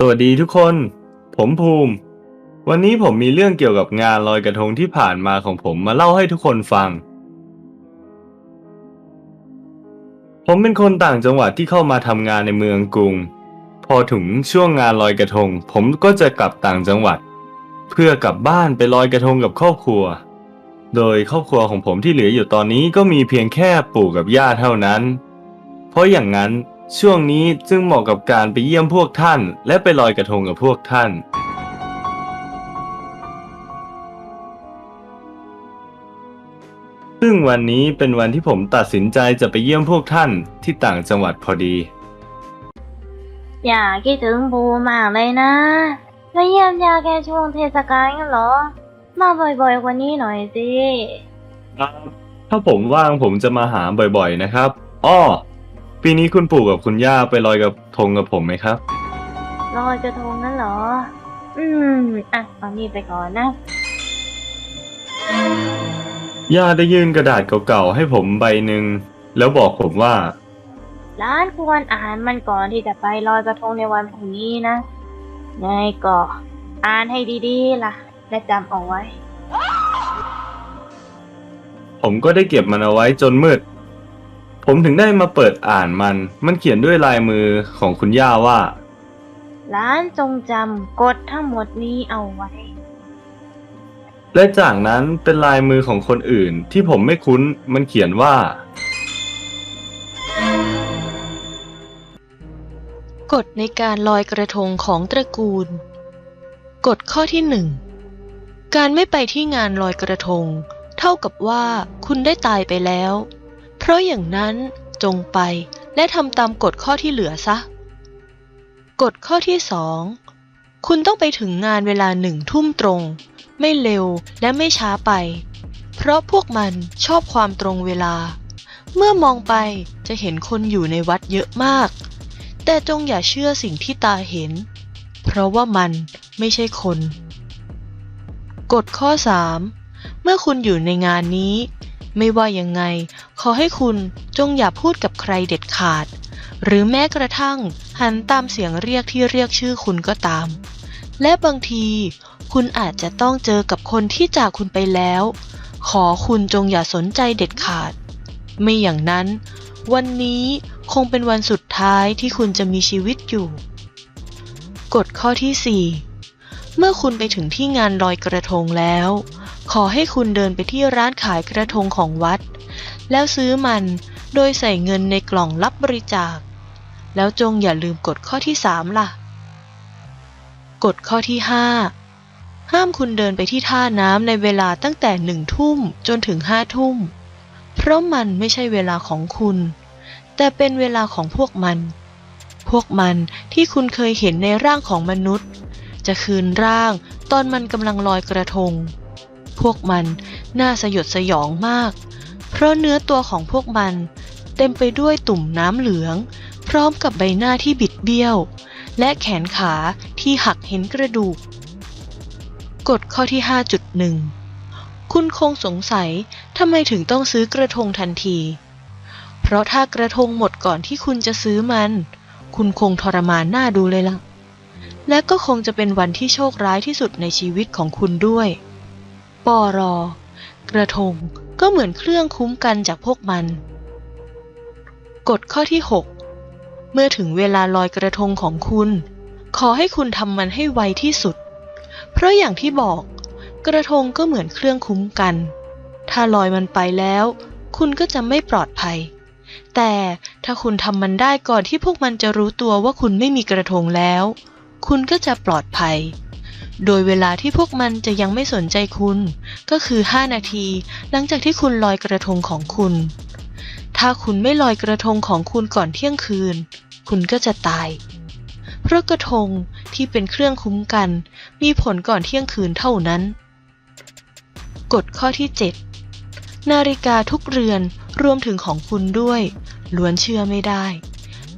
สวัสดีทุกคน ผมภูมิ วันนี้ผมมีเรื่องเกี่ยวกับงานลอยกระทงที่ผ่านมาของผมมาเล่าให้ทุกคนฟัง ผมเป็นคนต่างจังหวัดที่เข้ามาทำงานในเมืองกรุง พอถึงช่วงงานลอยกระทง ผมก็จะกลับต่างจังหวัด เพื่อกลับบ้านไปลอยกระทงกับครอบครัว โดยครอบครัวของผมที่เหลืออยู่ตอนนี้ก็มีเพียงแค่ปู่กับย่าเท่านั้น เพราะอย่างนั้น ช่วงนี้จึงเหมาะกับการไปเยี่ยมพวกท่าน และไปลอยกระทงกับพวกท่าน ซึ่งวันนี้เป็นวันที่ผมตัดสินใจจะไปเยี่ยมพวกท่านที่ต่างจังหวัดพอดี อยากคิดถึงบูมากเลยนะมาเยี่ยมยาแค่ช่วงเทศกาลงั้นเหรอ มาบ่อยๆกว่านี้หน่อยสิ ถ้าผมว่างผมจะมาหาบ่อยๆนะครับ อ้อ ปีนี้คุณปู่กับคุณย่าไปลอยกระทงกับผมไหมครับ ลอยกระทงงั้นเหรอ อืม อะเอานี่ไปก่อนนะ ย่าได้ยื่นกระดาษเก่าๆให้ผมใบหนึ่งแล้วบอกผมว่า ร้านควรอ่านมันก่อนที่จะไปลอยกระทงในวันพรุ่งนี้นะไงก็อ่านให้ดีๆล่ะ และจำเอาไว้ ผมก็ได้เก็บมันเอาไว้จนมืด ผมถึงได้มาเปิดอ่านมัน มันเขียนด้วยลายมือของคุณย่าว่าร้านจงจำกฎทั้งหมดนี้เอาไว้ และจากนั้นเป็นลายมือของคนอื่นที่ผมไม่คุ้น มันเขียนว่า กฎในการลอยกระทงของตระกูล กฎข้อที่หนึ่ง การไม่ไปที่งานลอยกระทง เท่ากับว่าคุณได้ตายไปแล้วเพ ราะอย่างนั้นจงไปและทำตามกฎข้อที่เหลือซะ กฎข้อที่สองคุณต้องไปถึงงานเวลาหนึ่งทุ่มตรง ไม่เร็วและไม่ช้าไป เพราะพวกมันชอบความตรงเวลา เมื่อมองไปจะเห็นคนอยู่ในวัดเยอะมาก แต่จงอย่าเชื่อสิ่งที่ตาเห็น เพราะว่ามันไม่ใช่คน กฎข้อ 3 เมื่อคุณอยู่ในงานนี้ ไม่ว่ายังไง ขอให้คุณจงอย่าพูดกับใครเด็ดขาด หรือแม้กระทั่งหันตามเสียงเรียกที่เรียกชื่อคุณก็ตาม และบางทีคุณอาจจะต้องเจอกับคนที่จากคุณไปแล้ว ขอคุณจงอย่าสนใจเด็ดขาด ไม่อย่างนั้น วันนี้คงเป็นวันสุดท้ายที่คุณจะมีชีวิตอยู่ กฎข้อที่ 4 เมื่อคุณไปถึงที่งานลอยกระทงแล้ว ขอให้คุณเดินไปที่ร้านขายกระทงของวัด แล้วซื้อมันโดยใส่เงินในกล่องรับบริจาค แล้วจงอย่าลืมกฎข้อที่3ล่ะ กฎข้อที่5ห้ามคุณเดินไปที่ท่าน้ำในเวลาตั้งแต่หนึ่งทุ่มจนถึงห้าทุ่ม เพราะมันไม่ใช่เวลาของคุณ แต่เป็นเวลาของพวกมัน พวกมันที่คุณเคยเห็นในร่างของมนุษย์ จะคืนร่างตอนมันกำลังลอยกระทง พวกมันน่าสยดสยองมาก เพราะเนื้อตัวของพวกมันเต็มไปด้วยตุ่มน้ำเหลือง พร้อมกับใบหน้าที่บิดเบี้ยว และแขนขาที่หักเห็นกระดูก กฎข้อที่ 5.1 คุณคงสงสัยทำไมถึงต้องซื้อกระทงทันที เพราะถ้ากระทงหมดก่อนที่คุณจะซื้อมัน คุณคงทรมานหน้าดูเลยล่ะและก็คงจะเป็นวันที่โชคร้ายที่สุดในชีวิตของคุณด้วย ปอรอ กระทงก็เหมือนเครื่องคุ้มกันจากพวกมัน กฎข้อที่ 6 เมื่อถึงเวลาลอยกระทงของคุณ ขอให้คุณทำมันให้ไวที่สุด เพราะอย่างที่บอก กระทงก็เหมือนเครื่องคุ้มกัน ถ้าลอยมันไปแล้ว คุณก็จะไม่ปลอดภัย แต่ถ้าคุณทำมันได้ก่อนที่พวกมันจะรู้ตัวว่าคุณไม่มีกระทงแล้ว คุณก็จะปลอดภัย โดยเวลาที่พวกมันจะยังไม่สนใจคุณ ก็คือ 5 นาที หลังจากที่คุณลอยกระทงของคุณ ถ้าคุณไม่ลอยกระทงของคุณก่อนเที่ยงคืน คุณก็จะตาย เพราะกระทงที่เป็นเครื่องคุ้มกัน มีผลก่อนเที่ยงคืนเท่านั้น กฎข้อที่ 7 นาฬิกาทุกเรือนรวมถึงของคุณด้วย ล้วนเชื่อไม่ได้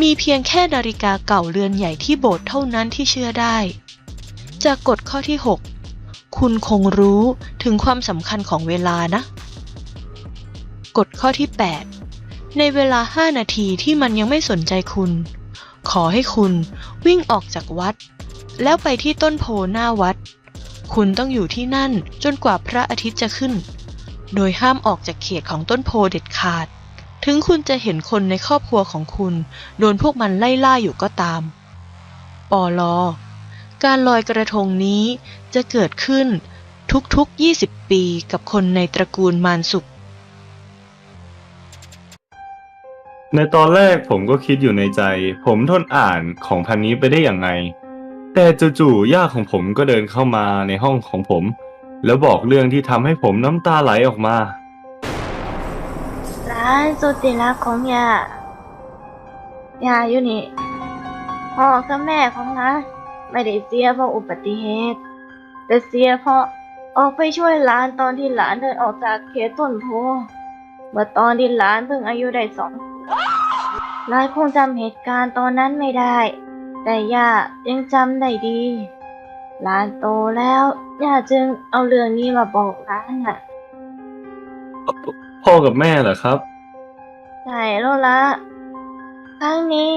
มีเพียงแค่นาฬิกาเก่าเรือนใหญ่ที่โบสถ์เท่านั้นที่เชื่อได้ จากกฎข้อที่ 6 คุณคงรู้ถึงความสำคัญของเวลานะ กฎข้อที่ 8 ในเวลา 5 นาทีที่มันยังไม่สนใจคุณ ขอให้คุณวิ่งออกจากวัด แล้วไปที่ต้นโพหน้าวัด คุณต้องอยู่ที่นั่นจนกว่าพระอาทิตย์จะขึ้น โดยห้ามออกจากเขตของต้นโพเด็ดขาด ถึงคุณจะเห็นคนในครอบครัวของคุณ โดนพวกมันไล่ล่าอยู่ก็ตาม ปอลอ การลอยกระทงนี้จะเกิดขึ้นทุกๆ 20 ปีกับคนในตระกูลมารสุข ในตอนแรกผมก็คิดอยู่ในใจ ผมทนอ่านของพันนี้ไปได้อย่างไง แต่จู่ๆย่าของผมก็เดินเข้ามาในห้องของผม แล้วบอกเรื่องที่ทำให้ผมน้ำตาไหลออกมา ร้านสุดที่รักของย่าย่าอยู่นี่พ่อกับแม่ของน้า ไม่ได้เสียเพราะอุบัติเหตุ แต่เสียเพราะออกไปช่วยหลานตอนที่หลานเดินออกจากเขตต้นโพเมื่อตอนที่หลานเพิ่งอายุได้สองขวบหลานคงจำเหตุการณ์ตอนนั้นไม่ได้ แต่ย่ายังจำได้ดี หลานโตแล้วย่าจึงเอาเรื่องนี้มาบอกหลานน่ะ พ่อกับแม่เหรอครับ ใช่แล้วละครั้งนี้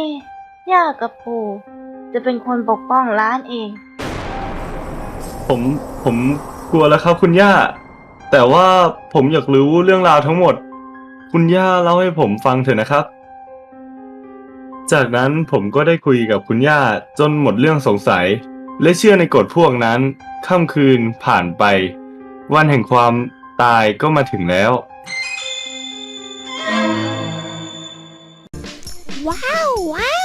ย่ากับปู่ จะเป็นคนปกป้องร้านเอง ผมผมกลัวแล้วครับคุณย่า แต่ว่าผมอยากรู้เรื่องราวทั้งหมด คุณย่าเล่าให้ผมฟังเถอะนะครับ จากนั้นผมก็ได้คุยกับคุณย่าจนหมดเรื่องสงสัย และเชื่อในกฎพวกนั้นค่ำคืนผ่านไป วันแห่งความตายก็มาถึงแล้ว ว้าวว้าว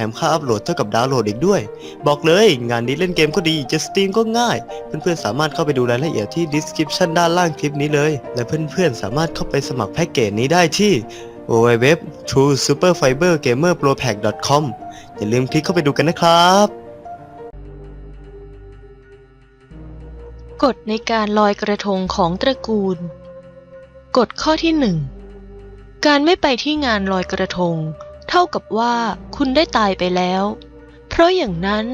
ถมค่าอัพโหลดเท่ากับดาวน์โหลดอีกด้วย บอกเลยงานนี้เล่นเกมก็ดีจะสตรีมก็ง่าย เพื่อนๆสามารถเข้าไปดูรายละเอียดที่ description ด้านล่างคลิปนี้เลย และเพื่อนๆสามารถเข้าไปสมัครแพ็กเกจนี้ได้ที่ www.truesuperfibergamerpropack.com อย่าลืมคลิกเข้าไปดูกันนะครับกฎในการลอยกระทงของตระกูล กฎข้อที่หนึ่งการไม่ไปที่งานลอยกระทง เท่ากับว่าคุณได้ตายไปแล้ว เพราะอย่างนั้น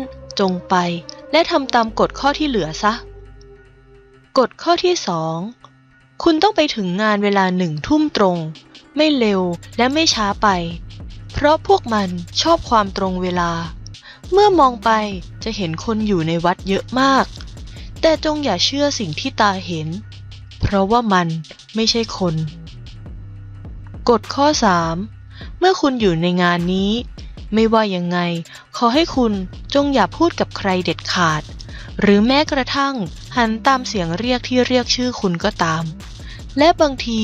จงไปและทำตามกฎข้อที่เหลือซะ กฎข้อที่สองคุณต้องไปถึงงานเวลาหนึ่งทุ่มตรง ไม่เร็วและไม่ช้าไป เพราะพวกมันชอบความตรงเวลา เมื่อมองไปจะเห็นคนอยู่ในวัดเยอะมาก แต่จงอย่าเชื่อสิ่งที่ตาเห็น เพราะว่ามันไม่ใช่คน กฎข้อ 3 เมื่อคุณอยู่ในงานนี้ ไม่ว่ายังไง ขอให้คุณจงอย่าพูดกับใครเด็ดขาด หรือแม้กระทั่งหันตามเสียงเรียกที่เรียกชื่อคุณก็ตาม และบางที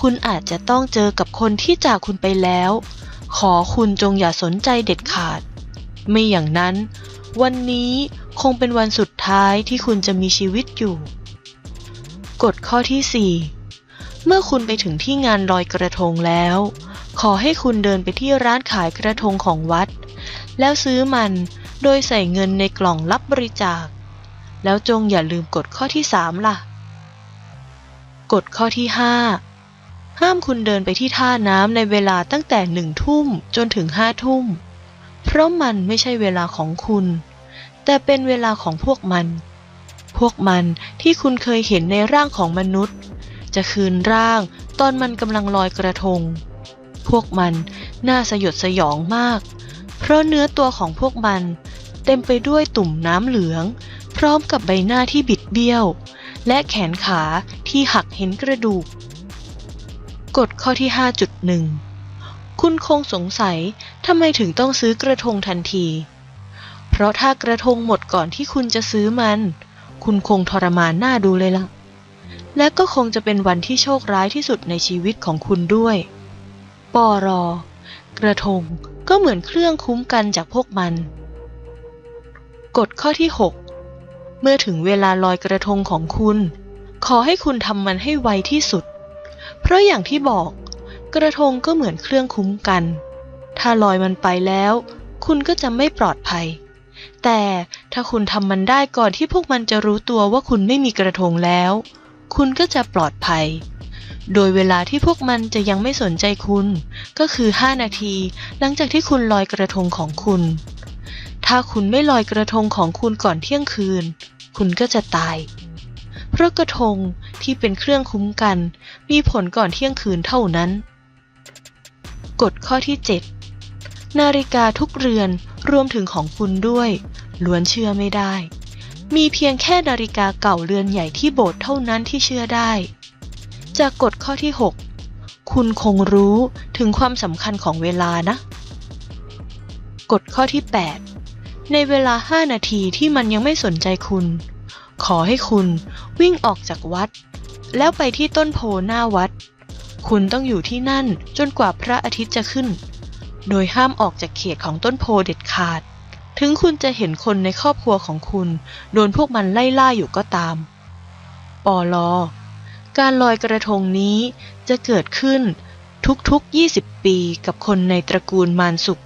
คุณอาจจะต้องเจอกับคนที่จากคุณไปแล้ว ขอคุณจงอย่าสนใจเด็ดขาด ไม่อย่างนั้น วันนี้คงเป็นวันสุดท้ายที่คุณจะมีชีวิตอยู่ กฎข้อที่ 4 เมื่อคุณไปถึงที่งานลอยกระทงแล้ว ขอให้คุณเดินไปที่ร้านขายกระทงของวัด แล้วซื้อมันโดยใส่เงินในกล่องรับบริจาค แล้วจงอย่าลืมกฎข้อที่ 3 ล่ะ กฎข้อที่ 5 ห้ามคุณเดินไปที่ท่าน้ำในเวลาตั้งแต่หนึ่งทุ่มจนถึงห้าทุ่ม เพราะมันไม่ใช่เวลาของคุณ แต่เป็นเวลาของพวกมัน พวกมันที่คุณเคยเห็นในร่างของมนุษย์ จะคืนร่างตอนมันกำลังลอยกระทง พวกมันน่าสยดสยองมาก เพราะเนื้อตัวของพวกมันเต็มไปด้วยตุ่มน้ำเหลือง พร้อมกับใบหน้าที่บิดเบี้ยว และแขนขาที่หักเห็นกระดูก กฎข้อที่ 5.1 คุณคงสงสัยทำไมถึงต้องซื้อกระทงทันที เพราะถ้ากระทงหมดก่อนที่คุณจะซื้อมัน คุณคงทรมานหน้าดูเลยล่ะและก็คงจะเป็นวันที่โชคร้ายที่สุดในชีวิตของคุณด้วย ปอรอ กระทงก็เหมือนเครื่องคุ้มกันจากพวกมัน กฎข้อที่ 6 เมื่อถึงเวลาลอยกระทงของคุณ ขอให้คุณทำมันให้ไวที่สุด เพราะอย่างที่บอก กระทงก็เหมือนเครื่องคุ้มกัน ถ้าลอยมันไปแล้ว คุณก็จะไม่ปลอดภัย แต่ถ้าคุณทำมันได้ก่อนที่พวกมันจะรู้ตัวว่าคุณไม่มีกระทงแล้ว คุณก็จะปลอดภัย โดยเวลาที่พวกมันจะยังไม่สนใจคุณ ก็คือ 5 นาที หลังจากที่คุณลอยกระทงของคุณ ถ้าคุณไม่ลอยกระทงของคุณก่อนเที่ยงคืน คุณก็จะตาย เพราะกระทงที่เป็นเครื่องคุ้มกัน มีผลก่อนเที่ยงคืนเท่านั้น กฎข้อที่ 7 นาฬิกาทุกเรือนรวมถึงของคุณด้วย ล้วนเชื่อไม่ได้มีเพียงแค่นาฬิกาเก่าเรือนใหญ่ที่โบสถ์เท่านั้นที่เชื่อได้ จากกฎข้อที่ 6 คุณคงรู้ถึงความสำคัญของเวลานะ กฎข้อที่ 8 ในเวลา 5 นาทีที่มันยังไม่สนใจคุณ ขอให้คุณวิ่งออกจากวัด แล้วไปที่ต้นโพหน้าวัด คุณต้องอยู่ที่นั่นจนกว่าพระอาทิตย์จะขึ้น โดยห้ามออกจากเขตของต้นโพเด็ดขาด ถึงคุณจะเห็นคนในครอบครัวของคุณ โดนพวกมันไล่ล่าอยู่ก็ตาม ปอลอ การลอยกระทงนี้จะเกิดขึ้นทุกๆ 20 ปีกับคนในตระกูลมารสุข